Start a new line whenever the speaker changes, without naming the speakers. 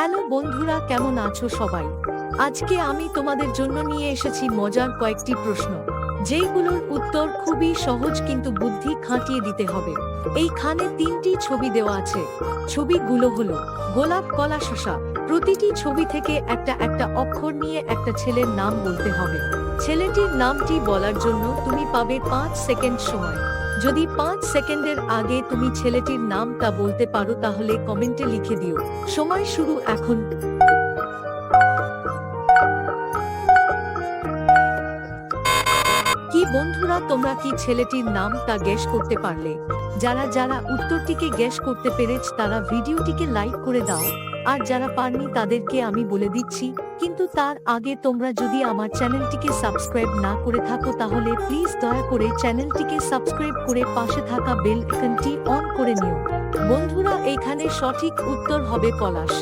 Hello বন্ধুরা, কেমন আছো সবাই? আজকে আমি তোমাদের জন্য নিয়ে এসেছি মজার কয়েকটি প্রশ্ন, যেইগুলোর উত্তর খুবই সহজ কিন্তু বুদ্ধি খাটিয়ে দিতে হবে। এইখানে তিনটি ছবি দেওয়া আছে। ছবিগুলো হলো, গোলাপ কলা শসা প্রতিটি ছবি থেকে একটা একটা অক্ষর নিয়ে একটা ছেলের নাম বলতে হবে। ছেলেটির নামটি বলার জন্য তুমি পাবে পাঁচ সেকেন্ড সময়। যদি পাঁচ সেকেন্ডের আগে তুমি ছেলেটির নামটা বলতে পারো তাহলে কমেন্টে লিখে দিও। সময় শুরু এখন। কি বন্ধুরা, তোমরা কি ছেলেটির নাম তা গ্যাস করতে পারলে? যারা যারা উত্তরটিকে গ্যাস করতে পেরেছ, তারা ভিডিওটিকে লাইক করে দাও। আর যারা পারনি, তাদেরকে আমি বলে দিচ্ছি, কিন্তু তার আগে তোমরা যদি আমার চ্যানেলটিকে সাবস্ক্রাইব না করে থাকো, তাহলে প্লিজ দয়া করে চ্যানেলটিকে সাবস্ক্রাইব করে পাশে থাকা বেল আইকনটি অন করে নিও। বন্ধুরা, এখানে সঠিক উত্তর হবে পলাশ।